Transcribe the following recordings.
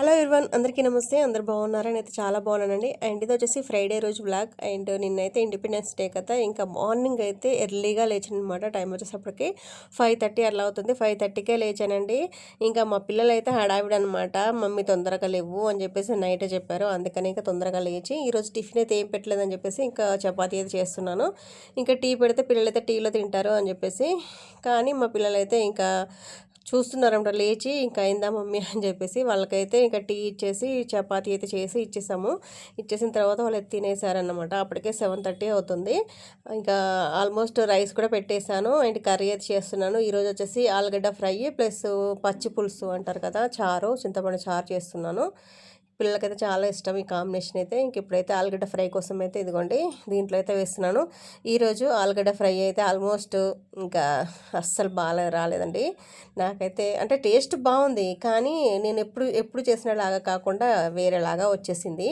Hello ఇర్వన్ అందరికీ నమస్తే. అందరు బాగున్నారని అయితే చాలా బాగున్నానండి. అండ్ ఇది వచ్చేసి ఫ్రైడే రోజు బ్లాగ్ అండ్ నిన్నైతే ఇండిపెండెన్స్ డే కదా ఇంకా మార్నింగ్ అయితే ఎర్లీగా లేచాను అనమాట టైం వచ్చేసప్పటికి ఫైవ్ థర్టీ అలా అవుతుంది. ఫైవ్ థర్టీకే లేచానండి. ఇంకా మా పిల్లలు అయితే హడావిడ అనమాట మమ్మీ తొందరగా లేవు అని చెప్పేసి నైట్ చెప్పారు. అందుకని ఇంకా తొందరగా లేచి ఈరోజు టిఫిన్ అయితే ఏం పెట్టలేదని చెప్పేసి ఇంకా చపాతీ అయితే చేస్తున్నాను. ఇంకా టీ పెడితే పిల్లలు అయితే టీలో తింటారు అని చెప్పేసి. కానీ మా పిల్లలైతే ఇంకా చూస్తున్నారంట లేచి ఇంకా అయిందా మమ్మీ అని చెప్పేసి వాళ్ళకైతే ఇంకా టీ ఇచ్చేసి చపాతీ అయితే చేసి ఇచ్చేసాము. ఇచ్చేసిన తర్వాత వాళ్ళు తినేసారనమాట అప్పటికే సెవెన్ థర్టీ అవుతుంది. ఇంకా ఆల్మోస్ట్ రైస్ కూడా పెట్టేశాను. అండ్ కర్రీ అయితే చేస్తున్నాను. ఈరోజు వచ్చేసి ఆలుగడ్డ ఫ్రై ప్లస్ పచ్చి పులుసు అంటారు కదా చారు చింతపండు చారు చేస్తున్నాను. పిల్లలకైతే చాలా ఇష్టం ఈ కాంబినేషన్ అయితే. ఇంక ఇప్పుడైతే ఆలుగడ్డ ఫ్రై కోసం అయితే ఇదిగోండి దీంట్లో అయితే వేస్తున్నాను. ఈరోజు ఆలుగడ్డ ఫ్రై అయితే ఆల్మోస్ట్ ఇంకా అస్సలు బాగా రాలేదండి. నాకైతే అంటే టేస్ట్ బాగుంది కానీ నేను ఎప్పుడు ఎప్పుడు చేసినలాగా కాకుండా వేరేలాగా వచ్చేసింది.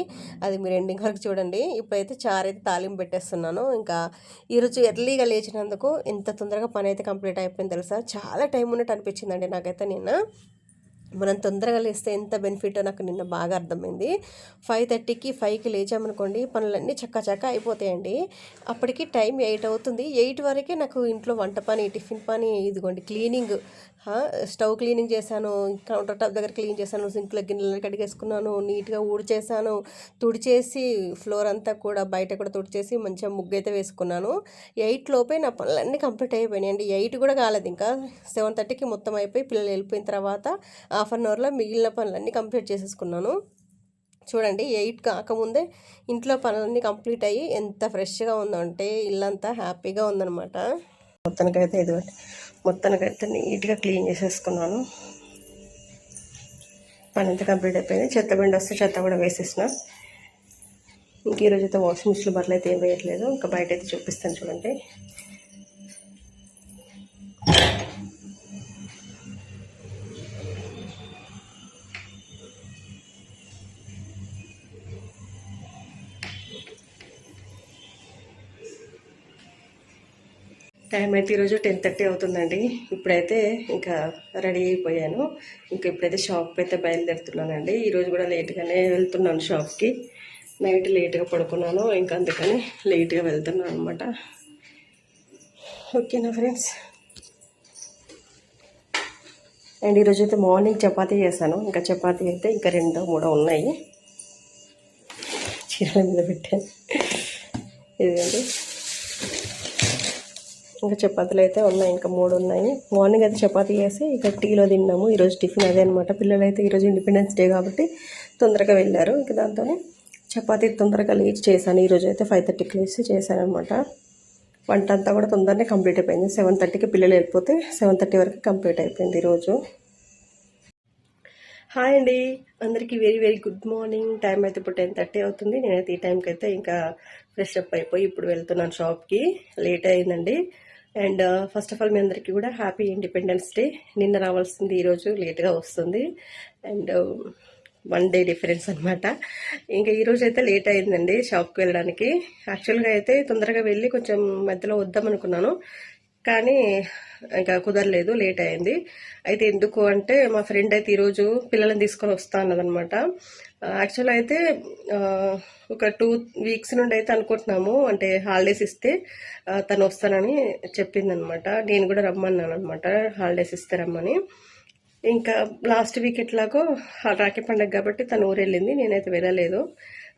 అది మీరు ఎండింగ్ వరకు చూడండి. ఇప్పుడైతే చారైతే తాలింపు పెట్టేస్తున్నాను. ఇంకా ఈరోజు ఎర్లీగా లేచినందుకు ఎంత తొందరగా పని అయితే కంప్లీట్ అయిపోయింది తెలుసా? చాలా టైం ఉన్నట్టు అనిపించిందండి నాకైతే నిన్న. మనం తొందరగా లేస్తే ఎంత బెనిఫిట్ నాకు నిన్న బాగా అర్థమైంది. ఫైవ్ థర్టీకి ఫైవ్కి లేచామనుకోండి పనులన్నీ చక్క చక్క అయిపోతాయండి. అప్పటికి టైం ఎయిట్ అవుతుంది. ఎయిట్ వరకే నాకు ఇంట్లో వంట పని టిఫిన్ పని ఇదిగోండి క్లీనింగ్. స్టవ్ క్లీనింగ్ చేశాను కౌంటర్ టాప్ దగ్గర క్లీన్ చేశాను సింక్లో గిన్నెలు కడిగేసుకున్నాను నీట్గా ఊడిచేసాను తుడిచేసి ఫ్లోర్ అంతా కూడా బయట కూడా తుడిచేసి మంచిగా ముగ్గు అయితే వేసుకున్నాను. ఎయిట్ లోపే నా పనులన్నీ కంప్లీట్ అయిపోయినాయి అండి ఎయిట్ కూడా కాలేదు ఇంకా. సెవెన్ థర్టీకి మొత్తం అయిపోయి పిల్లలు వెళ్ళిపోయిన తర్వాత హాఫ్ అన్ అవర్లో మిగిలిన పనులన్నీ కంప్లీట్ చేసేసుకున్నాను. చూడండి ఎయిట్ కాకముందే ఇంట్లో పనులన్నీ కంప్లీట్ అయ్యి ఎంత ఫ్రెష్గా ఉందంటే ఇల్లంతా హ్యాపీగా ఉందనమాట మొత్తానికైతే ఇది మొత్తానికైతే నీట్గా క్లీన్ చేసేసుకున్నాను. పని అంతా కంప్లీట్ అయిపోయింది. చెత్త బండి వస్తే చెత్త కూడా వేసేసిన. ఇంక ఈరోజు అయితే వాషింగ్ మిషన్ బట్టలు అయితే ఏం వేయట్లేదు. ఇంకా బయట అయితే చూపిస్తాను చూడండి. టైం అయితే ఈరోజు టెన్ థర్టీ అవుతుందండి. ఇప్పుడైతే ఇంకా రెడీ అయిపోయాను. ఇంకా ఇప్పుడైతే షాప్కి అయితే బయలుదేరుతున్నానండి. ఈరోజు కూడా లేట్గానే వెళ్తున్నాను షాప్కి. నైట్ లేట్గా పడుకున్నాను. ఇంకా అందుకని లేట్గా వెళ్తున్నాను అనమాట ఓకేనా ఫ్రెండ్స్? అండ్ ఈరోజు అయితే మార్నింగ్ చపాతీ చేశాను. ఇంకా చపాతీ అయితే ఇంకా రెండో మూడో ఉన్నాయి. చీరల మీద పెట్టాను. ఇదిగండి. ఇంకా చపాతీలు అయితే ఉన్నాయి ఇంకా మూడు ఉన్నాయి. మార్నింగ్ అయితే చపాతీ చేసి ఇక టీలో తిన్నాము. ఈరోజు టిఫిన్ అదే అనమాట పిల్లలు అయితే ఈరోజు ఇండిపెండెన్స్ డే కాబట్టి తొందరగా వెళ్ళారు. ఇక దాంతో చపాతీ తొందరగా లేచి చేశాను. ఈరోజు అయితే ఫైవ్ థర్టీకి లేచి చేశాను అనమాట వంట అంతా కూడా తొందరనే కంప్లీట్ అయిపోయింది. సెవెన్ థర్టీకి పిల్లలు వెళ్ళిపోతే సెవెన్ థర్టీ వరకు కంప్లీట్ అయిపోయింది ఈరోజు. హాయ్ అండి. అందరికీ very very good morning time అయితే ఇప్పుడు టెన్ థర్టీ అవుతుంది. నేనైతే ఈ టైంకి అయితే ఇంకా ఫ్రెష్ అప్ అయిపోయి ఇప్పుడు వెళ్తున్నాను షాప్కి లేట్ అయిందండి. అండ్ ఫస్ట్ ఆఫ్ ఆల్ మీ అందరికీ కూడా హ్యాపీ ఇండిపెండెన్స్ డే నిన్న రావాల్సింది ఈరోజు లేట్గా వస్తుంది. అండ్ వన్ డే డిఫరెన్స్ అనమాట ఇంకా ఈరోజు అయితే లేట్ అయిందండి షాప్కి వెళ్ళడానికి. యాక్చువల్గా అయితే తొందరగా వెళ్ళి కొంచెం మధ్యలో వద్దాం అనుకున్నాను. కానీ ఇంకా కుదరలేదు లేట్ అయింది. అయితే ఎందుకు అంటే మా ఫ్రెండ్ అయితే ఈరోజు పిల్లల్ని తీసుకొని వస్తా అన్నదనమాట యాక్చువల్ అయితే ఒక టూ వీక్స్ నుండి అయితే అనుకుంటున్నాము. అంటే హాలిడేస్ ఇస్తే తను వస్తానని చెప్పిందనమాట. నేను కూడా రమ్మన్నాను అనమాట. హాలిడేస్ ఇస్తే రమ్మని. ఇంకా లాస్ట్ వీక్ ఎట్లాగో రాఖీ పండగ కాబట్టి తను ఊరు వెళ్ళింది నేనైతే వెళ్ళలేదు.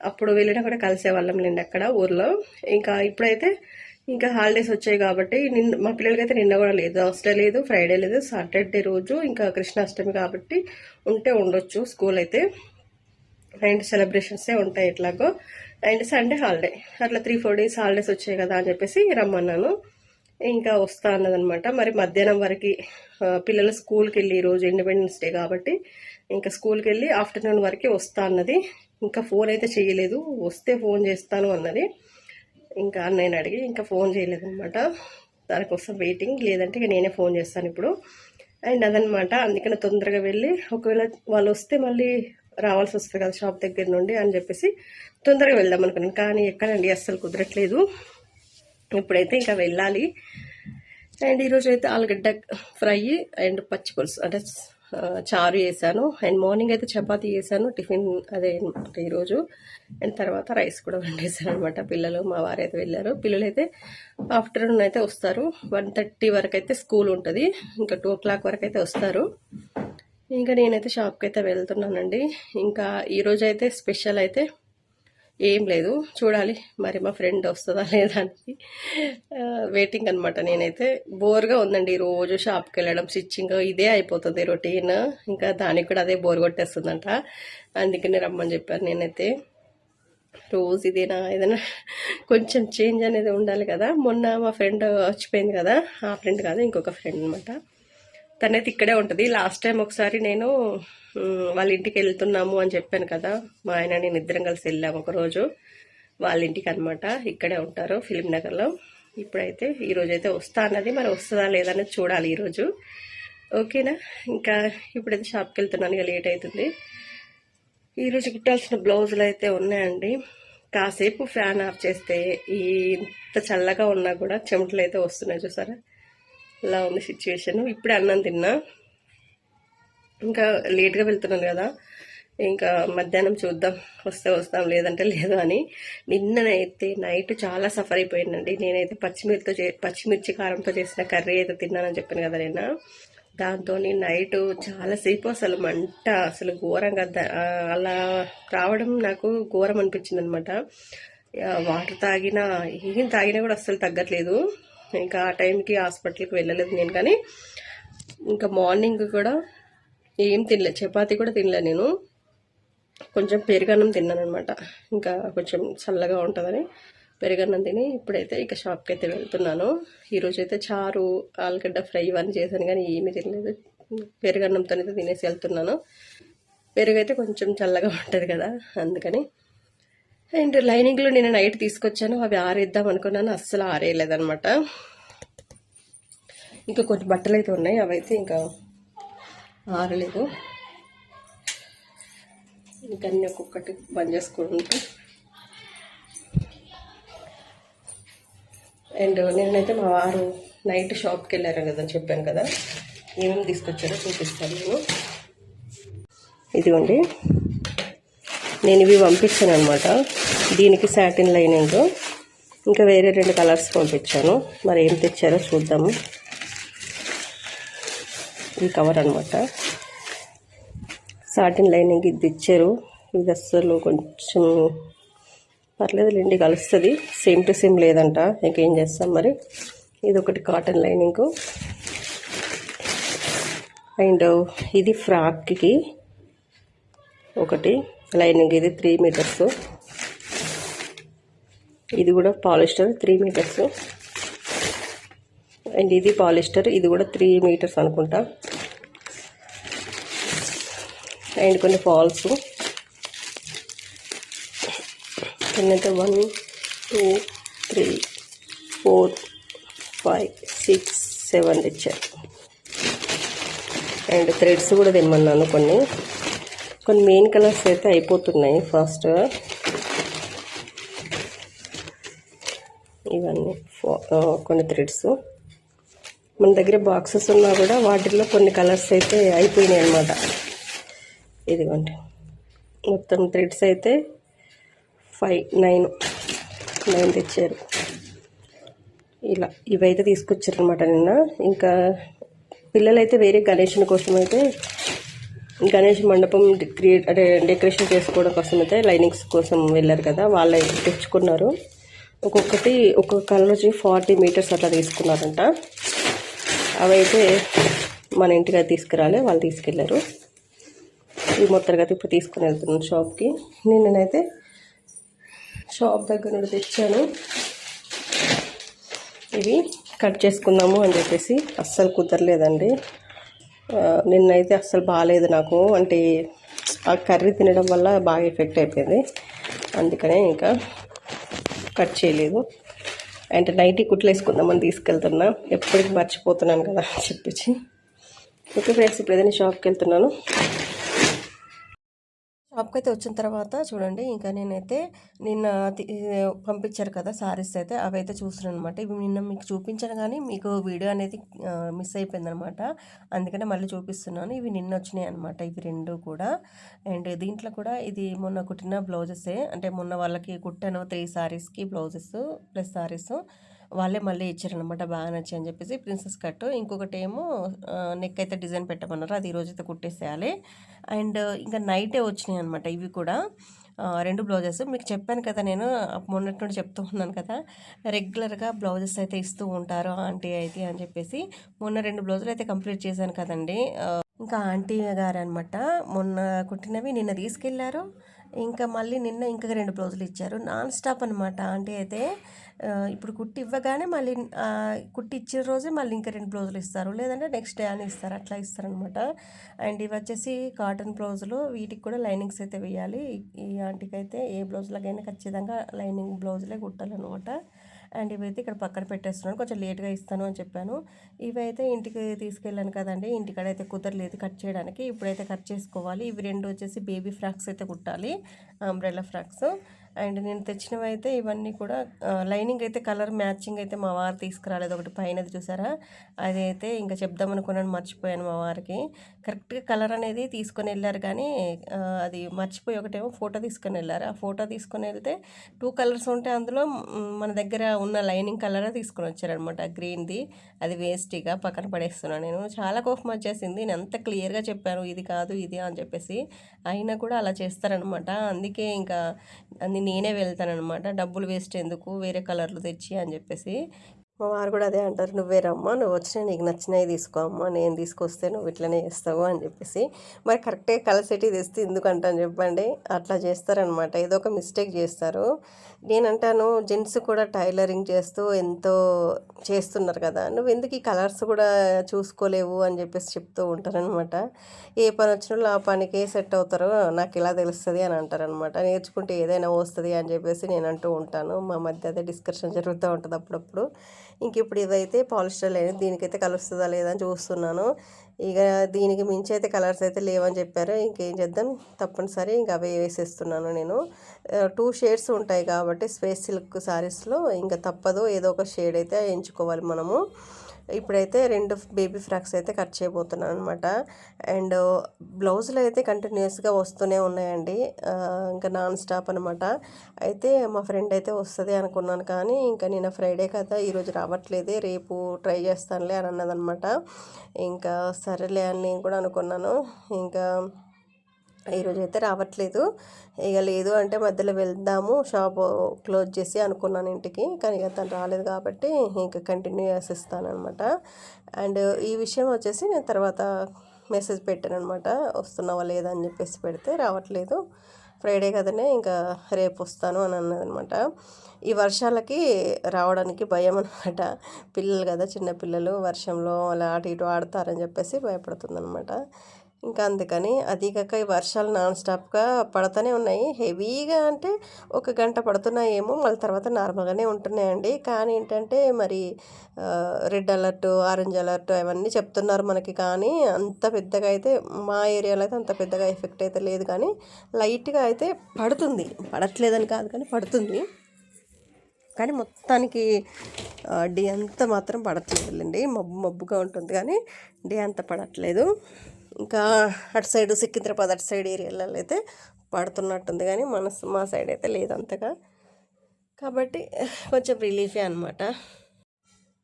అప్పుడు వెళ్ళినా కూడా కలిసేవాళ్ళం లేండి అక్కడ ఊర్లో. ఇంకా ఇప్పుడైతే ఇంకా హాలిడేస్ వచ్చాయి కాబట్టి నిన్న మా పిల్లలకైతే నిన్న కూడా లేదు. హాస్టల్ లేదు ఫ్రైడే లేదు సాటర్డే రోజు ఇంకా కృష్ణాష్టమి కాబట్టి ఉంటే ఉండొచ్చు స్కూల్ అయితే. అండ్ సెలబ్రేషన్సే ఉంటాయి ఎట్లాగో. And Sunday holiday. అట్లా త్రీ ఫోర్ డేస్ హాలిడేస్ వచ్చాయి కదా అని చెప్పేసి రమ్మన్నాను. ఇంకా వస్తా అన్నదనమాట. మరి మధ్యాహ్నం వరకు పిల్లలు స్కూల్కి వెళ్ళి ఈరోజు ఇండిపెండెన్స్ డే కాబట్టి ఇంకా స్కూల్కి వెళ్ళి ఆఫ్టర్నూన్ వరకు వస్తా అన్నది. ఇంకా ఫోన్ అయితే చేయలేదు. వస్తే ఫోన్ చేస్తాను అన్నది. ఇంకా అన్నయ్యని అడిగి ఇంకా ఫోన్ చేయలేదనమాట. దానికోసం వెయిటింగ్ లేదంటే ఇక నేనే ఫోన్ చేస్తాను ఇప్పుడు. అండ్ అదనమాట. అందుకని తొందరగా వెళ్ళి ఒకవేళ వాళ్ళు వస్తే మళ్ళీ రావాల్సి వస్తుంది కదా షాప్ దగ్గర నుండి అని చెప్పేసి తొందరగా వెళ్దాం అనుకున్నాను కానీ ఎక్కడండి? అస్సలు కుదరట్లేదు. ఇప్పుడైతే ఇంకా వెళ్ళాలి. అండ్ ఈరోజు అయితే ఆలుగడ్డ ఫ్రై అండ్ పచ్చి పులుసు అంటే చారు చేశాను. అండ్ మార్నింగ్ అయితే చపాతి చేశాను టిఫిన్ అదే అనమాట ఈరోజు. అండ్ తర్వాత రైస్ కూడా వండేసాను అనమాట పిల్లలు మా వారు అయితే వెళ్ళారు. పిల్లలు అయితే ఆఫ్టర్నూన్ అయితే వస్తారు. వన్ థర్టీ వరకు అయితే స్కూల్ ఉంటుంది. ఇంకా టూ ఓ క్లాక్ వరకు అయితే వస్తారు. ఇంకా నేనైతే షాప్కి అయితే వెళ్తున్నానండి. ఇంకా ఈరోజు అయితే స్పెషల్ అయితే ఏం లేదు. చూడాలి మరి మా ఫ్రెండ్ వస్తుందా లేదా అని. వెయిటింగ్ అనమాట నేనైతే. బోర్గా ఉందండి రోజు షాప్కి వెళ్ళడం స్టిచ్చింగ్ ఇదే అయిపోతుంది రొటీన్. ఇంకా దానికి కూడా అదే బోర్ కొట్టేస్తుందంట. అందుకనే రమ్మని చెప్పాను నేనైతే. రోజు ఇదేనా ఏదైనా కొంచెం చేంజ్ అనేది ఉండాలి కదా. మొన్న మా ఫ్రెండ్ వచ్చిపోయింది కదా. ఆ ఫ్రెండ్ కాదు ఇంకొక ఫ్రెండ్ అనమాట తనైతే ఇక్కడే ఉంటుంది. లాస్ట్ టైం ఒకసారి నేను వాళ్ళ ఇంటికి వెళ్తున్నాము అని చెప్పాను కదా మా ఆయన నేను ఇద్దరం కలిసి వెళ్ళాము ఒకరోజు వాళ్ళ ఇంటికి అనమాట ఇక్కడే ఉంటారు ఫిలిం నగర్లో. ఇప్పుడైతే ఈరోజు అయితే వస్తా అన్నది మరి వస్తుందా లేదా అనేది చూడాలి ఈరోజు ఓకేనా? ఇంకా ఇప్పుడైతే షాప్కి వెళ్తున్నాను ఇక లేట్ అవుతుంది. ఈరోజు కుట్టాల్సిన బ్లౌజులు అయితే ఉన్నాయండి. కాసేపు ఫ్యాన్ ఆఫ్ చేస్తే ఇంత చల్లగా ఉన్నా కూడా చెమటలు అయితే వస్తున్నాయి చూసారా? ఇలా ఉంది సిచ్యువేషన్ ఇప్పుడే అన్నం తిన్నా. ఇంకా లేట్గా వెళ్తున్నాను కదా. ఇంకా మధ్యాహ్నం చూద్దాం వస్తే వస్తాం లేదంటే లేదు అని. నిన్ననైతే నైట్ చాలా సఫర్ అయిపోయిందండి. నేనైతే పచ్చిమిర్చితో చే పచ్చిమిర్చి కారంతో చేసిన కర్రీ అయితే తిన్నానని చెప్పాను కదా నేను దాంతో నైట్ చాలాసేపు అసలు మంట అసలు ఘోరంగా అలా రావడం నాకు ఘోరం అనిపించింది అనమాట వాటర్ తాగినా ఏం తాగినా కూడా అస్సలు తగ్గట్లేదు. ఇంకా ఆ టైంకి హాస్పిటల్కి వెళ్ళలేదు నేను కానీ ఇంకా మార్నింగ్ కూడా ఏం తినలే. చపాతీ కూడా తినలే నేను. కొంచెం పెరుగన్నం తిన్నాను అనమాట ఇంకా కొంచెం చల్లగా ఉంటుందని పెరుగన్నం తిని ఇప్పుడైతే ఇక షాప్కి అయితే వెళ్తున్నాను. ఈరోజు అయితే చారు ఆలుగడ్డ ఫ్రై ఇవన్నీ చేశాను కానీ ఏమీ తినలేదు. పెరుగన్నంతో అయితే తినేసి వెళ్తున్నాను. పెరుగు అయితే కొంచెం చల్లగా ఉంటుంది కదా అందుకని అండ్ లైనింగ్లో నేను నైట్ తీసుకొచ్చాను. అవి ఆరేద్దాం అనుకున్నాను. అస్సలు ఆరేయలేదనమాట ఇంకా కొన్ని బట్టలు అయితే ఉన్నాయి. అవైతే ఇంకా ఆరలేదు. ఇంకా అన్నీ ఒక్కొక్కటి బంద్ చేసుకుంటూ. అండ్ నేనైతే మా వారు నైట్ షాప్కి వెళ్ళారు కదా చెప్పాను కదా. ఏమేమి తీసుకొచ్చారో చూపిస్తాను నేను. ఇదిగోండి. నేను ఇవి పంపించాను అనమాట దీనికి సాటిన్ లైనింగ్ ఇంకా వేరే రెండు కలర్స్ పంపించాను. మరి ఏం తెచ్చారో చూద్దాము. ఈ కవర్ అనమాట సాటిన్ లైనింగ్ ఇది ఇచ్చారు. ఇది అస్సలు కొంచెం పర్లేదు లేండి కలుస్తుంది. సేమ్ టు సేమ్ లేదంట. ఇంకేం చేస్తాం మరి? ఇది ఒకటి కాటన్ లైనింగ్ అండ్ ఇది ఫ్రాక్కి ఒకటి. లైనింగ్ ఇది త్రీ మీటర్స్. ఇది కూడా పాలిస్టర్ త్రీ మీటర్స్. అండ్ ఇది పాలిస్టర్ ఇది కూడా త్రీ మీటర్స్ అనుకుంటా. అండ్ కొన్ని ఫాల్స్. ఎన్నైతే one two three four five six seven ఇచ్చారు అండ్ థ్రెడ్స్ కూడా తెమ్మన్నాను కొన్ని. కొన్ని మెయిన్ కలర్స్ అయితే అయిపోతున్నాయి ఫాస్ట్. ఇవన్నీ ఫో- కొన్ని థ్రెడ్స్. మన దగ్గర బాక్సెస్ ఉన్నా కూడా వాటిల్లో కొన్ని కలర్స్ అయితే అయిపోయినాయి అనమాట ఇదిగోండి. మొత్తం థ్రెడ్స్ అయితే ఫైవ్ నైన్ నైన్ తెచ్చారు. ఇలా ఇవైతే తీసుకొచ్చారు అనమాట నిన్న. ఇంకా పిల్లలైతే వేరే గణేషుని కోసం అయితే గణేష్ మండపం క్రియేట్ అంటే డెకరేషన్ చేసుకోవడం కోసం అయితే లైనింగ్స్ కోసం వెళ్ళారు కదా వాళ్ళు తెచ్చుకున్నారు. ఒక్కొక్కటి ఒక్కొక్క కలర్ వచ్చి ఫార్టీ మీటర్స్ అట్లా తీసుకున్నారంట. అవైతే మన ఇంటికి తీసుకురాలే వాళ్ళు తీసుకెళ్ళారు ఈ మొత్తంగా ఇప్పుడు తీసుకుని వెళ్తున్నాను షాప్కి నేనైతే షాప్ దగ్గర నుండి తెచ్చాను. ఇవి కట్ చేసుకుందాము అని చెప్పేసి అస్సలు కుదరలేదండి. నిన్నైతే అస్సలు బాగాలేదు నాకు. అంటే ఆ కర్రీ తినడం వల్ల బాగా ఎఫెక్ట్ అయిపోయింది. అందుకనే ఇంకా కట్ చేయలేదు. అంటే నైటీ కుట్లు వేసుకుందామని తీసుకెళ్తున్నా. ఎప్పటికి మర్చిపోతున్నాను కదా అని చెప్పేసి. ఓకే ఫ్రెండ్స్ ఇప్పుడు ఏదైనా షాప్కి వెళ్తున్నాను. షాప్కి అయితే వచ్చిన తర్వాత చూడండి ఇంకా నేనైతే నిన్న పంపించారు కదా సారీస్ అయితే అవి అయితే చూస్తున్నాను అనమాట ఇవి నిన్న మీకు చూపించాను కానీ మీకు వీడియో అనేది మిస్ అయిపోయిందనమాట అందుకనే మళ్ళీ చూపిస్తున్నాను. ఇవి నిన్న వచ్చినాయి అనమాట ఇవి రెండు కూడా. అండ్ దీంట్లో కూడా ఇది మొన్న కుట్టిన బ్లౌజెసే. అంటే మొన్న వాళ్ళకి కుట్టాను త్రీ సారీస్కి బ్లౌజెస్ ప్లస్ సారీస్. వాళ్ళే మళ్ళీ ఇచ్చారనమాట బాగా నచ్చి అని చెప్పేసి ప్రిన్సెస్ కట్ ఇంకొకటి ఏమో నెక్ అయితే డిజైన్ పెట్టమన్నారు. అది ఈరోజు అయితే కుట్టేసేయాలి. అండ్ ఇంకా నైటే వచ్చినాయి అనమాట ఇవి కూడా రెండు బ్లౌజెస్. మీకు చెప్పాను కదా నేను మొన్నటి నుండి చెప్తూ ఉన్నాను కదా. రెగ్యులర్గా బ్లౌజెస్ అయితే ఇస్తూ ఉంటారు ఆంటీ అయితే అని చెప్పేసి. మొన్న రెండు బ్లౌజులు అయితే కంప్లీట్ చేశాను కదండి. ఇంకా ఆంటీ గారు అనమాట మొన్న కుట్టినవి నిన్న తీసుకెళ్ళారు. ఇంకా మళ్ళీ నిన్న ఇంకా రెండు బ్లౌజులు ఇచ్చారు. నాన్ స్టాప్ అనమాట ఆంటీ అయితే ఇప్పుడు కుట్టి ఇవ్వగానే మళ్ళీ కుట్టి ఇచ్చిన రోజే మళ్ళీ ఇంకా రెండు బ్లౌజులు ఇస్తారు. లేదంటే నెక్స్ట్ డే అని ఇస్తారు. అట్లా ఇస్తారనమాట అండ్ ఇవి వచ్చేసి కాటన్ బ్లౌజులు. వీటికి కూడా లైనింగ్స్ అయితే వేయాలి. ఈ ఆంటీకి అయితే ఏ బ్లౌజులకైనా ఖచ్చితంగా లైనింగ్ బ్లౌజులే కుట్టాలన్నమాట. అండ్ ఇవైతే ఇక్కడ పక్కన పెట్టేస్తున్నాను. కొంచెం లేట్గా ఇస్తాను అని చెప్పాను. ఇవైతే ఇంటికి తీసుకెళ్ళాను కదండి. ఇంటికాడ అయితే కుదరలేదు కట్ చేయడానికి. ఇప్పుడైతే కట్ చేసుకోవాలి. ఇవి రెండు వచ్చేసి బేబీ ఫ్రాక్స్ అయితే కుట్టాలి. Umbrella frocks. అండ్ నేను తెచ్చినవి అయితే ఇవన్నీ కూడా లైనింగ్ అయితే కలర్ మ్యాచింగ్ అయితే మా వారు తీసుకురాలేదు. ఒకటి పైనది చూసారా? అది అయితే ఇంకా చెప్దాం అనుకున్నాను మర్చిపోయాను మా వారికి. కరెక్ట్గా కలర్ అనేది తీసుకొని వెళ్ళారు కానీ అది మర్చిపోయి ఒకటేమో ఫోటో తీసుకొని వెళ్ళారు. ఆ ఫోటో తీసుకొని వెళ్తే టూ కలర్స్ ఉంటే అందులో మన దగ్గర ఉన్న లైనింగ్ కలరే తీసుకొని వచ్చారనమాట గ్రీన్ది అది వేస్ట్గా పక్కన పడేస్తున్నాను నేను. చాలా కోపం వచ్చేసింది. నేను అంత క్లియర్గా చెప్పాను ఇది కాదు ఇది అని చెప్పేసి. అయినా కూడా అలా చేస్తారనమాట అందుకే ఇంకా నేనే వెళ్తాననమాట డబ్బులు వేస్ట్ ఎందుకు? వేరే కలర్లు తెచ్చి అని చెప్పేసి మా వారు కూడా అదే అంటారు నువ్వే రమ్మా నువ్వు వచ్చినా నీకు నచ్చినవి తీసుకో అమ్మా నేను తీసుకొస్తే నువ్వు ఇట్లనే చేస్తావు అని చెప్పేసి. మరి కరెక్ట్గా కలిసేటి తెస్తే ఎందుకు అంటాను చెప్పండి. అట్లా చేస్తారనమాట ఏదో ఒక మిస్టేక్ చేస్తారు. నేనంటాను జెంట్స్ కూడా టైలరింగ్ చేస్తూ ఎంతో చేస్తున్నారు కదా నువ్వు ఎందుకు ఈ కలర్స్ కూడా చూసుకోలేవు అని చెప్పేసి చెప్తూ ఉంటారనమాట ఏ పని వచ్చిన ఆ పనికే సెట్ అవుతారో. నాకు ఇలా తెలుస్తుంది అని అంటారనమాట నేర్చుకుంటే ఏదైనా వస్తుంది అని చెప్పేసి నేను అంటూ ఉంటాను. మా మధ్య అదే డిస్కషన్ జరుగుతూ ఉంటుంది అప్పుడప్పుడు. ఇంక ఇప్పుడు ఇదైతే పాలిస్టర్ లేదు దీనికైతే కలుస్తుందా లేదా అని చూస్తున్నాను. ఇక దీనికి మించి అయితే కలర్స్ అయితే లేవని చెప్పారు. ఇంకేం చేద్దాం? తప్పనిసరి ఇంకా అవే వేసేస్తున్నాను నేను. టూ షేడ్స్ ఉంటాయి కాబట్టి స్పేస్ సిల్క్ శారీస్లో ఇంకా తప్పదు. ఏదో ఒక షేడ్ అయితే ఎంచుకోవాలి మనము. ఇప్పుడైతే రెండు బేబీ ఫ్రాక్స్ అయితే కట్ చేయబోతున్నాను అనమాట అండ్ బ్లౌజులు అయితే కంటిన్యూస్గా వస్తూనే ఉన్నాయండి. ఇంకా నాన్ స్టాప్ అనమాట అయితే మా ఫ్రెండ్ అయితే వస్తుంది అనుకున్నాను కానీ ఇంకా నేను ఫ్రైడే కదా ఈరోజు రావట్లేదే రేపు ట్రై చేస్తానులే అని అన్నదనమాట ఇంకా సరేలే అని నేను కూడా అనుకున్నాను. ఇంకా ఈరోజు అయితే రావట్లేదు. ఇక లేదు అంటే మధ్యలో వెళ్దాము షాప్ క్లోజ్ చేసి అనుకున్నాను ఇంటికి కానీ ఇక తను రాలేదు కాబట్టి ఇంకా కంటిన్యూ చేసిస్తానమాట అండ్ ఈ విషయం వచ్చేసి నేను తర్వాత మెసేజ్ పెట్టాను అనమాట వస్తున్నావా లేదా అని చెప్పేసి పెడితే రావట్లేదు. ఫ్రైడే కదనే ఇంకా రేపు వస్తాను అని అన్నదనమాట ఈ వర్షాలకి రావడానికి భయం అనమాట పిల్లలు కదా చిన్నపిల్లలు వర్షంలో అలా అటు ఇటు ఆడతారని చెప్పేసి భయపడుతుందనమాట ఇంకా అందుకని అది కాక ఈ వర్షాలు నాన్ స్టాప్గా పడుతూనే ఉన్నాయి. హెవీగా అంటే ఒక గంట పడుతున్నాయేమో మళ్ళీ తర్వాత నార్మల్గానే ఉంటున్నాయండి. కానీ ఏంటంటే మరి రెడ్ అలర్ట్ ఆరెంజ్ అలర్ట్ అవన్నీ చెప్తున్నారు మనకి. కానీ అంత పెద్దగా అయితే మా ఏరియాలో అయితే అంత పెద్దగా ఎఫెక్ట్ అయితే లేదు. కానీ లైట్గా అయితే పడుతుంది. పడట్లేదని కాదు కానీ పడుతుంది. కానీ మొత్తానికి డే అంత మాత్రం పడట్లేదులేండి మబ్బు మబ్బుగా ఉంటుంది. కానీ డే అంత పడట్లేదు. ఇంకా అటు సైడ్ సికింద్రాబాద్ అటు సైడ్ ఏరియాలలో అయితే పడుతున్నట్టుంది. కానీ మన మా సైడ్ అయితే లేదు అంతగా. కాబట్టి కొంచెం రిలీఫే అనమాట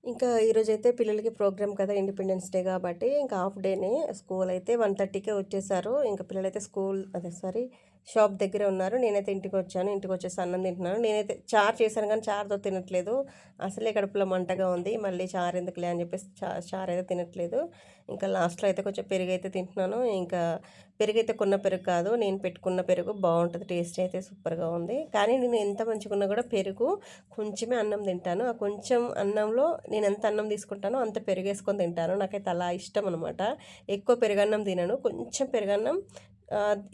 ఇంకా ఈరోజు అయితే పిల్లలకి ప్రోగ్రామ్ కదా ఇండిపెండెన్స్ డే కాబట్టి ఇంకా హాఫ్ డేనే స్కూల్ అయితే వన్ థర్టీకే వచ్చేసారు. ఇంకా పిల్లలైతే స్కూల్ అదే సారీ షాప్ దగ్గర ఉన్నారు. నేనైతే ఇంటికి వచ్చాను ఇంటికి వచ్చేసి అన్నం తింటున్నాను. నేనైతే చార్ చేశాను కానీ చార్తో తినట్లేదు. అసలే కడుపులో మంటగా ఉంది. మళ్ళీ చారు ఎందుకులే అని చెప్పేసి చా చార్ అయితే తినట్లేదు. ఇంకా లాస్ట్లో అయితే కొంచెం పెరుగు అయితే తింటున్నాను. ఇంకా పెరుగు అయితే కొన్న పెరుగు కాదు. నేను పెట్టుకున్న పెరుగు బాగుంటుంది. టేస్ట్ అయితే సూపర్గా ఉంది. కానీ నేను ఎంత మంచిగున్నా కూడా పెరుగు కొంచెమే అన్నం తింటాను. ఆ కొంచెం అన్నంలో నేను ఎంత అన్నం తీసుకుంటానో అంత పెరుగు వేసుకొని తింటాను. నాకైతే అలా ఇష్టం అనమాట ఎక్కువ పెరుగన్నం తినను. కొంచెం పెరుగన్నం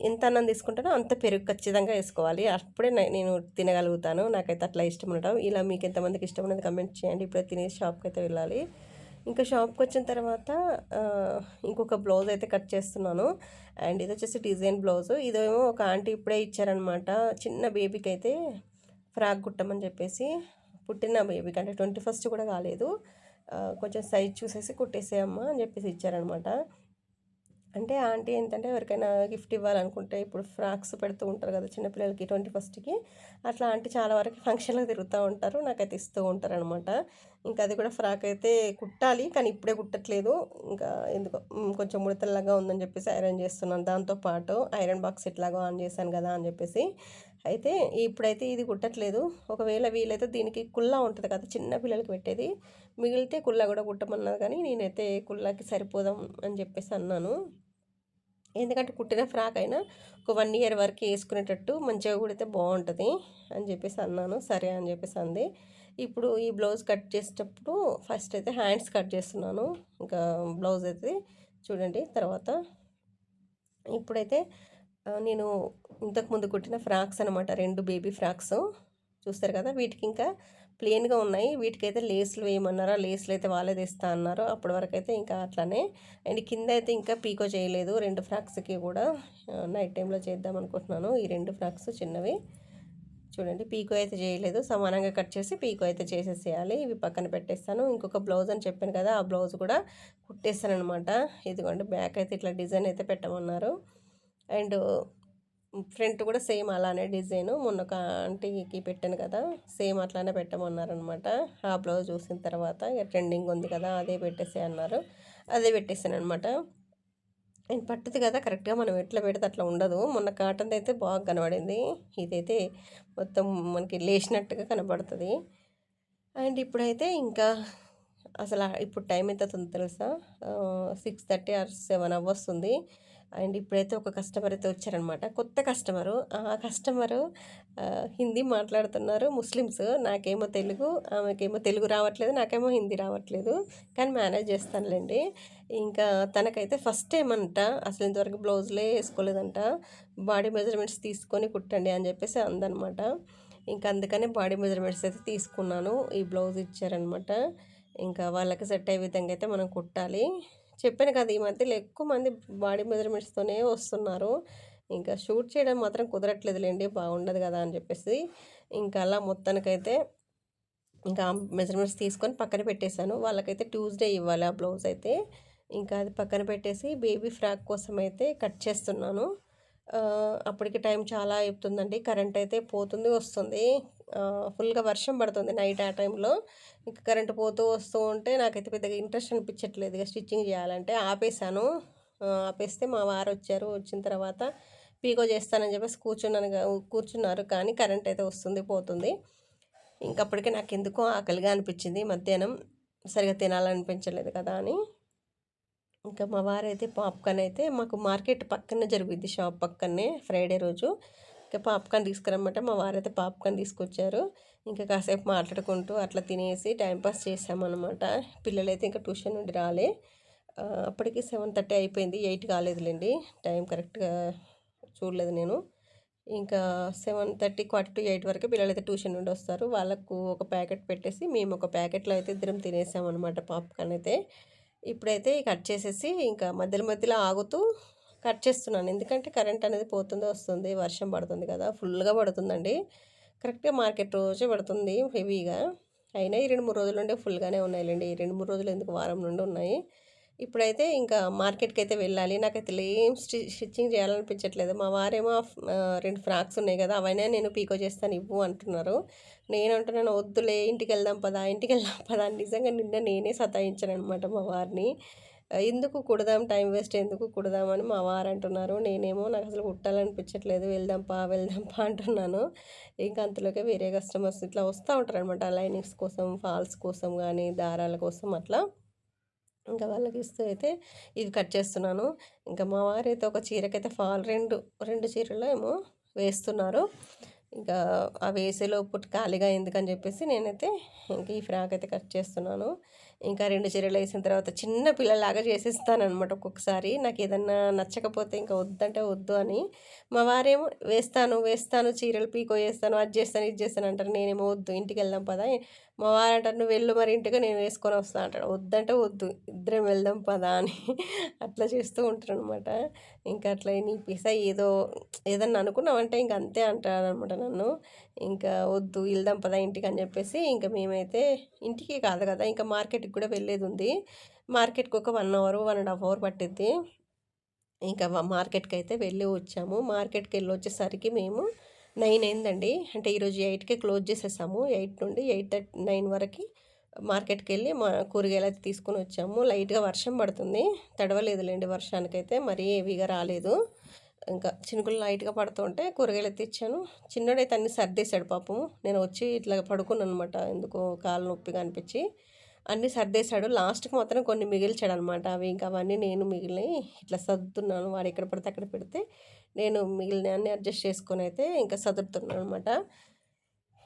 ఎంత అన్నం తీసుకుంటానో అంత పెరుగు ఖచ్చితంగా వేసుకోవాలి. అప్పుడే నేను తినగలుగుతాను. నాకైతే అట్లా ఇష్టం ఉండటం. ఇలా మీకు ఎంతమందికి ఇష్టం ఉన్నది కమెంట్ చేయండి. ఇప్పుడే తినేసి షాప్కి అయితే వెళ్ళాలి. ఇంకా షాప్కి వచ్చిన తర్వాత ఇంకొక బ్లౌజ్ అయితే కట్ చేస్తున్నాను. అండ్ ఇది వచ్చేసి డిజైన్ బ్లౌజ్ ఇదేమో ఒక ఆంటీ ఇప్పుడే ఇచ్చారనమాట చిన్న బేబీకి అయితే ఫ్రాక్ కుట్టమని చెప్పేసి పుట్టిన బేబీకి అంటే ట్వంటీ ఫస్ట్ కూడా కాలేదు. కొంచెం సైజ్ చూసేసి కుట్టేసేయమ్మా అని చెప్పేసి ఇచ్చారనమాట అంటే ఆంటీ ఏంటంటే ఎవరికైనా గిఫ్ట్ ఇవ్వాలనుకుంటే ఇప్పుడు ఫ్రాక్స్ పెడుతూ ఉంటారు కదా చిన్నపిల్లలకి ట్వంటీ ఫస్ట్కి అట్లా ఆంటీ చాలా వరకు ఫంక్షన్లకు తిరుగుతూ ఉంటారు నాకైతే ఇస్తూ ఉంటారు అనమాట ఇంకా అది కూడా ఫ్రాక్ అయితే కుట్టాలి కానీ ఇప్పుడే కుట్టట్లేదు. ఇంకా ఎందుకో కొంచెం ముడతల్లాగా ఉందని చెప్పేసి ఐరన్ చేస్తున్నాను. దాంతోపాటు ఐరన్ బాక్స్ ఇట్లాగో ఆన్ చేశాను కదా అని చెప్పేసి. అయితే ఇప్పుడైతే ఇది కుట్టట్లేదు. ఒకవేళ వీలైతే దీనికి కుల్లా ఉంటుంది కదా చిన్న పిల్లలకి పెట్టేది. మిగిలితే కుల్లా కూడా కుట్టమన్నది కానీ నేనైతే కుల్లాకి సరిపోదాం అని చెప్పేసి అన్నాను. ఎందుకంటే కుట్టిన ఫ్రాక్ అయినా ఒక వన్ ఇయర్ వరకు వేసుకునేటట్టు మంచిగా కుడితే బాగుంటుంది అని చెప్పేసి అన్నాను. సరే అని చెప్పేసి అంది. ఇప్పుడు ఈ బ్లౌజ్ కట్ చేసేటప్పుడు ఫస్ట్ అయితే హ్యాండ్స్ కట్ చేస్తున్నాను. ఇంకా బ్లౌజ్ అయితే చూడండి తర్వాత ఇప్పుడైతే నేను ఇంతకుముందు కుట్టిన ఫ్రాక్స్ అనమాట రెండు బేబీ ఫ్రాక్స్. చూస్తారు కదా వీటికి ఇంకా ప్లెయిన్గా ఉన్నాయి. వీటికైతే లేస్లు వేయమన్నారా? లేస్లు అయితే వాళ్ళే తెస్తా అన్నారు. అప్పటి వరకు అయితే ఇంకా అట్లానే. అండ్ కింద అయితే ఇంకా పీకో చేయలేదు. రెండు ఫ్రాక్స్కి కూడా నైట్ టైంలో చేద్దాం అనుకుంటున్నాను. ఈ రెండు ఫ్రాక్స్ చిన్నవి. చూడండి పీకో అయితే చేయలేదు. సమానంగా కట్ చేసి పీకో అయితే చేసేసేయాలి. ఇవి పక్కన పెట్టేస్తాను. ఇంకొక బ్లౌజ్ అని చెప్పాను కదా ఆ బ్లౌజ్ కూడా కుట్టేస్తాను అనమాట ఇదిగోండి బ్యాక్ అయితే ఇట్లా డిజైన్ అయితే పెట్టమన్నారు. అండ్ ఫ్రంట్ కూడా సేమ్ అలానే డిజైన్. మొన్న ఒక ఆంటీకి పెట్టాను కదా సేమ్ అట్లానే పెట్టమన్నారనమాట ఆ బ్లౌజ్ చూసిన తర్వాత ఇక ట్రెండింగ్ ఉంది కదా అదే పెట్టేసే అన్నారు. అదే పెట్టేసాను అనమాట అండ్ పట్టుది కదా కరెక్ట్గా మనం ఎట్లా పెడితే అట్లా ఉండదు. మొన్న కాటన్ అయితే బాగా కనబడింది. ఇదైతే మొత్తం మనకి లేచినట్టుగా కనబడుతుంది. అండ్ ఇప్పుడైతే ఇంకా అసలు ఇప్పుడు టైం ఎంత తెలుసా? Six thirty or seven hours ఉంది అండ్ ఇప్పుడైతే ఒక కస్టమర్ అయితే వచ్చారనమాట. కొత్త కస్టమరు. ఆ కస్టమరు హిందీ మాట్లాడుతున్నారు. ముస్లిమ్స్. నాకేమో తెలుగు ఆమెకేమో తెలుగు రావట్లేదు నాకేమో హిందీ రావట్లేదు. కానీ మేనేజ్ చేస్తానులేండి. ఇంకా తనకైతే ఫస్ట్ టైం అంట అసలు ఇంతవరకు బ్లౌజ్లే వేసుకోలేదంట. బాడీ మెజర్మెంట్స్ తీసుకొని కుట్టండి అని చెప్పేసి అందనమాట. ఇంకా అందుకనే బాడీ మెజర్మెంట్స్ అయితే తీసుకున్నాను. ఈ బ్లౌజ్ ఇచ్చారనమాట. ఇంకా వాళ్ళకి సెట్ అయ్యే విధంగా అయితే మనం కుట్టాలి. చెప్పాను కదా ఈ మధ్యలో ఎక్కువ మంది బాడీ మెజర్మెంట్స్తోనే వస్తున్నారు. ఇంకా షూట్ చేయడం మాత్రం కుదరట్లేదులేండి బాగుండదు కదా అని చెప్పేసి. ఇంకా అలా మొత్తానికైతే ఇంకా మెజర్మెంట్స్ తీసుకొని పక్కన పెట్టేశాను. వాళ్ళకైతే ట్యూస్డే ఇవ్వాలి ఆ బ్లౌజ్ అయితే. ఇంకా అది పక్కన పెట్టేసి బేబీ ఫ్రాక్ కోసం అయితే కట్ చేస్తున్నాను. అప్పటికి టైం చాలా అయిపోతుందండి కరెంట్ అయితే పోతుంది వస్తుంది. ఫుల్గా వర్షం పడుతుంది నైట్ ఆ టైంలో ఇంకా కరెంట్ పోతూ వస్తూ ఉంటే నాకైతే పెద్దగా ఇంట్రెస్ట్ అనిపించట్లేదు ఇక స్టిచ్చింగ్ చేయాలంటే. ఆపేసాను ఆపేస్తే మా వారు వచ్చారు. వచ్చిన తర్వాత పీకో చేస్తానని చెప్పేసి కూర్చున్నాను కూర్చున్నారు. కానీ కరెంట్ అయితే వస్తుంది పోతుంది. ఇంకప్పటికే నాకు ఎందుకో ఆకలిగా అనిపించింది. మధ్యాహ్నం సరిగా తినాలనిపించలేదు కదా అని. ఇంకా మా వారైతే పాప్కార్న్ అయితే మాకు మార్కెట్ పక్కనే జరుగుద్ది షాప్ పక్కనే ఫ్రైడే రోజు. ఇంకా పాప్కార్న్ తీసుకురమ్మంటే మా వారైతే పాప్కార్న్ తీసుకొచ్చారు. ఇంకా కాసేపు మాట్లాడుకుంటూ అట్లా తినేసి టైంపాస్ చేసామన్నమాట. పిల్లలైతే ఇంకా ట్యూషన్ నుండి రాలే. అప్పటికి సెవెన్ థర్టీ అయిపోయింది. ఎయిట్ కాలేదులేండి. టైం కరెక్ట్గా చూడలేదు నేను. ఇంకా seven thirty quarter to eight వరకు పిల్లలైతే ట్యూషన్ నుండి వస్తారు. వాళ్ళకు ఒక ప్యాకెట్ పెట్టేసి మేము ఒక ప్యాకెట్లో అయితే ఇద్దరం తినేసామన్నమాట పాప్కార్న్ అయితే. ఇప్పుడైతే కట్ చేసేసి ఇంకా మధ్యలో మధ్యలో ఆగుతూ కట్ చేస్తున్నాను. ఎందుకంటే కరెంట్ అనేది పోతుంది వస్తుంది వర్షం పడుతుంది కదా ఫుల్గా పడుతుందండి. కరెక్ట్గా మార్కెట్ రోజే పడుతుంది హెవీగా. అయినా ఈ రెండు మూడు రోజుల నుండి ఫుల్గానే ఉన్నాయిలేండి. ఈ రెండు మూడు రోజులు ఎందుకు వారం నుండి ఉన్నాయి? ఇప్పుడైతే ఇంకా మార్కెట్కి అయితే వెళ్ళాలి. నాకైతే ఏం స్టి స్టిచ్చింగ్ చేయాలనిపించట్లేదు. మా వారేమో రెండు ఫ్రాక్స్ ఉన్నాయి కదా అవైనా నేను పీకో చేస్తాను ఇవ్వు అంటున్నారు. నేను అంటున్నాను వద్దులే ఇంటికి వెళ్దాం పదా ఇంటికి వెళ్దాం పదా నిజంగా నిన్న నేనే సతాయించాను అనమాట మా వారిని. ఎందుకు కుడదాం? టైం వేస్ట్ ఎందుకు కుడదామని మా వారు అంటున్నారు. నేనేమో నాకు అసలు కుట్టాలనిపించట్లేదు. వెళ్దాం వెళ్దాంపా వెళ్దాం అంటున్నాను. ఇంకా అంతలోకే వేరే కస్టమర్స్ ఇట్లా వస్తూ ఉంటారు అనమాట లైనింగ్స్ కోసం ఫాల్స్ కోసం కానీ దారాల కోసం అట్లా. ఇంకా వాళ్ళకి ఇస్తూ అయితే ఇది కట్ చేస్తున్నాను. ఇంకా మా వారైతే ఒక చీరకైతే ఫాల్ రెండు రెండు చీరలు ఏమో వేస్తున్నారు. ఇంకా ఆ వేసేలోపు ఖాళీగా ఎందుకని చెప్పేసి నేనైతే ఇంక ఈ ఫ్రాక్ అయితే కట్ చేస్తున్నాను. ఇంకా రెండు చీరలు వేసిన తర్వాత చిన్న పిల్లలాగా చేసేస్తాను అనమాట ఒక్కొక్కసారి. నాకు ఏదన్నా నచ్చకపోతే ఇంకా వద్దంటే వద్దు అని. మా వారేమో వేస్తాను వేస్తాను చీరలు పీకో వేస్తాను అది చేస్తాను ఇది చేస్తాను అంటారు. నేనేమో వద్దు ఇంటికి వెళ్దాం పదా మా వారు అంటారు నువ్వు వెళ్ళు మరి ఇంటికి నేను వేసుకొని వస్తాను అంటాడు. వద్దంటే వద్దు ఇద్దరం వెళ్దాం పదా అని అట్లా చేస్తూ ఉంటారు అనమాట ఇంకా అట్లా నీ పిస ఏదో ఏదన్నా అనుకున్నామంటే ఇంక అంతే అంటారు అనమాట నన్ను. ఇంకా వద్దు వెళ్దాం పదా ఇంటికి అని చెప్పేసి ఇంకా మేమైతే ఇంటికి కాదు కదా ఇంకా మార్కెట్కి కూడా వెళ్ళేది ఉంది. మార్కెట్కి ఒక one hour one and half hour పట్టిద్ది. ఇంకా మార్కెట్కి అయితే వెళ్ళి వచ్చాము. మార్కెట్కి వెళ్ళి వచ్చేసరికి మేము నైన్ అయిందండి. అంటే ఈరోజు ఎయిట్కే క్లోజ్ చేసేసాము. ఎయిట్ నుండి ఎయిట్ థర్టీ నైన్ వరకు మార్కెట్కి వెళ్ళి మా కూరగాయలు అయితే తీసుకొని వచ్చాము. లైట్గా వర్షం పడుతుంది. తడవలేదులేండి వర్షానికైతే. మరీ హెవీగా రాలేదు. ఇంకా చినుకులు లైట్గా పడుతుంటే కూరగాయలు అయితే ఇచ్చాను. చిన్నడైతే అన్ని సర్దేశాడు పాపము నేను వచ్చి ఇట్లా పడుకున్నాను అనమాట ఎందుకో కాలు నొప్పిగా అనిపించి. అన్నీ సర్దేశాడు. లాస్ట్కి మాత్రం కొన్ని మిగిల్చాడు అనమాట అవి ఇంకా అవన్నీ నేను మిగిలిన ఇట్లా సర్దుతున్నాను. వాడు ఎక్కడ పడితే అక్కడ పెడితే నేను మిగిలిన అన్ని అడ్జస్ట్ చేసుకొని అయితే ఇంకా సదురుతున్నాను అనమాట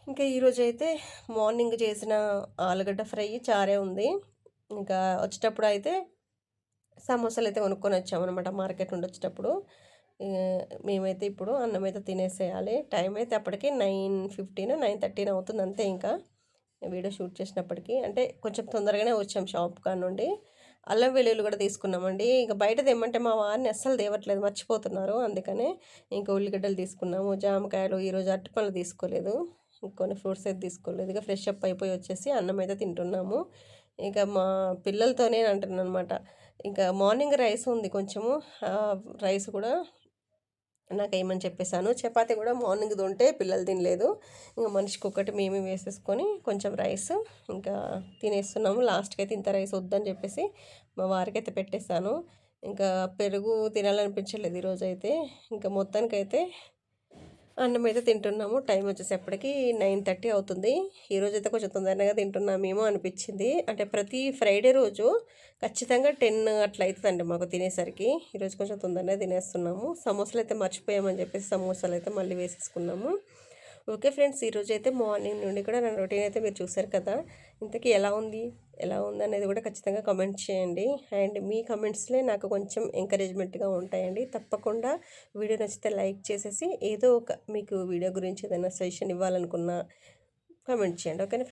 ఇంకా ఈరోజు అయితే మార్నింగ్ చేసిన ఆలుగడ్డ ఫ్రై చారే ఉంది. ఇంకా వచ్చేటప్పుడు అయితే సమోసాలు అయితే కొనుక్కొని వచ్చామన్నమాట మార్కెట్ నుండి వచ్చేటప్పుడు. మేమైతే ఇప్పుడు అన్నం అయితే తినేసేయాలి. టైం అయితే అప్పటికి నైన్ ఫిఫ్టీన్ నైన్ థర్టీన్ అవుతుంది అంతే ఇంకా. వీడియో షూట్ చేసినప్పటికీ అంటే కొంచెం తొందరగానే వచ్చాం షాప్ కా నుండి. అల్లం వెల్లుల్లి కూడా తీసుకున్నామండి. ఇంకా బయట తెమ్మంటే మా వారిని అస్సలు తేవట్లేదు మర్చిపోతున్నారు. అందుకనే ఇంకా ఉల్లిగడ్డలు తీసుకున్నాము జామకాయలు ఈరోజు అరటిపళ్ళు తీసుకోలేదు. కొన్ని ఫ్రూట్స్ అయితే తీసుకోలేదు. ఇక ఫ్రెష్ అప్ అయిపోయి వచ్చేసి అన్నం అయితే తింటున్నాము. ఇంకా మా పిల్లలతోనే అంటున్నాను అనమాట ఇంకా మార్నింగ్ రైస్ ఉంది కొంచెము. రైస్ కూడా నాకు ఏమని చెప్పేశాను? చపాతి కూడా మార్నింగ్ ఉంటే పిల్లలు తినలేదు. ఇంకా మనిషికి ఒకటి మేమే వేసేసుకొని కొంచెం రైస్ ఇంకా తినేస్తున్నాము. లాస్ట్కి అయితే ఇంత రైస్ వద్దని చెప్పేసి మా వారికి అయితే పెట్టేశాను. ఇంకా పెరుగు తినాలనిపించలేదు ఈరోజు అయితే ఇంకా మొత్తానికైతే అన్నం అయితే తింటున్నాము. టైం వచ్చేసేపటికి నైన్ థర్టీ అవుతుంది. ఈరోజు అయితే కొంచెం తొందరగా తింటున్నామేమో అనిపించింది. అంటే ప్రతి ఫ్రైడే రోజు ఖచ్చితంగా టెన్ అట్లా అవుతుందండి మాకు తినేసరికి. ఈరోజు కొంచెం తొందరగా తినేస్తున్నాము. సమోసాలు అయితే మర్చిపోయామని చెప్పేసి సమోసాలు అయితే మళ్ళీ వేసేసుకున్నాము. ఓకే ఫ్రెండ్స్ ఈరోజు అయితే మార్నింగ్ నుండి కూడా నా రొటీన్ అయితే మీరు చూసారు కదా. ఇంతకీ ఎలా ఉంది? ఎలా ఉంది అనేది కూడా ఖచ్చితంగా కమెంట్ చేయండి. అండ్ మీ కమెంట్స్లే నాకు కొంచెం ఎంకరేజ్మెంట్గా ఉంటాయండి. తప్పకుండా వీడియో నచ్చితే లైక్ చేసేసి ఏదో ఒక మీకు వీడియో గురించి ఏదైనా సజెషన్ ఇవ్వాలనుకున్నా కమెంట్ చేయండి. ఓకేనా